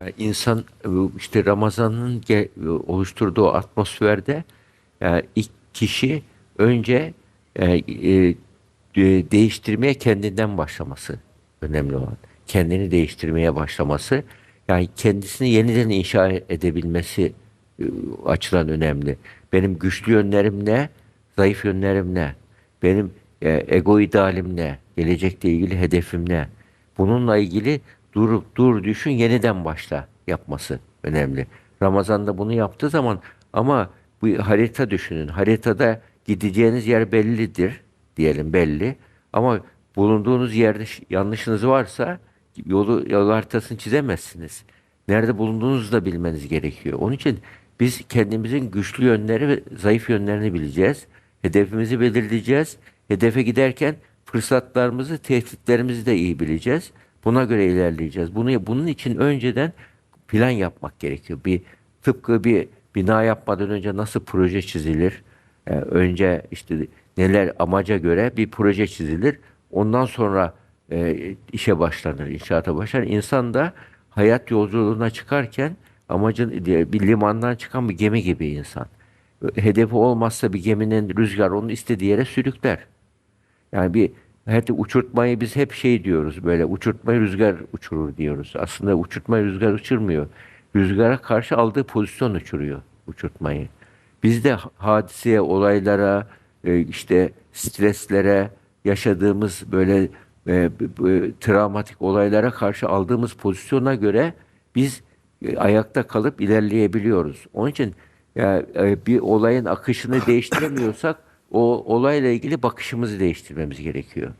Yani insan e, işte Ramazan'ın e, oluşturduğu atmosferde ilk kişi önce e, e, de- değiştirmeye kendinden başlaması önemli olan. Kendini değiştirmeye başlaması yani kendisini yeniden inşa edebilmesi e, önemli. Benim güçlü yönlerim ne? Zayıf yönlerim ne? Benim e, ego idealim ne? Gelecekle ilgili hedefim ne? Bununla ilgili durup dur düşün yeniden başla yapması önemli. Ramazan'da bunu yaptığı zaman ama bu harita düşünün. Haritada gideceğiniz yer bellidir diyelim belli. Ama bulunduğunuz yerde yanlışınız varsa yolu yol haritasını çizemezsiniz. Nerede bulunduğunuzu da bilmeniz gerekiyor. Onun için biz kendimizin güçlü yönleri ve zayıf yönlerini bileceğiz. Hedefimizi belirleyeceğiz. Hedefe giderken fırsatlarımızı, tehditlerimizi de iyi bileceğiz. Buna göre ilerleyeceğiz. Bunu bunun için önceden plan yapmak gerekiyor. Bir tıpkı bir bina yapmadan önce nasıl proje çizilir? Ee, önce işte neler amaca göre bir proje çizilir. Ondan sonra e, işe başlanır, inşaata başlar. İnsan da hayat yolculuğuna çıkarken amacın bir limandan çıkan bir gemi gibi insan. Hedefi olmazsa bir geminin rüzgar onu istediği yere sürükler. Yani bir hep uçurtmayı biz hep şey diyoruz böyle uçurtmayı rüzgar uçurur diyoruz. Aslında uçurtmayı rüzgar uçurmuyor. Rüzgara karşı aldığı pozisyon uçuruyor uçurtmayı. Biz de hadiseye, olaylara, e, işte streslere, yaşadığımız böyle e, b- travmatik olaylara karşı aldığımız pozisyona göre biz e, ayakta kalıp ilerleyebiliyoruz. Onun için ya, e, bir olayın akışını değiştiremiyorsak o olayla ilgili bakışımızı değiştirmemiz gerekiyor.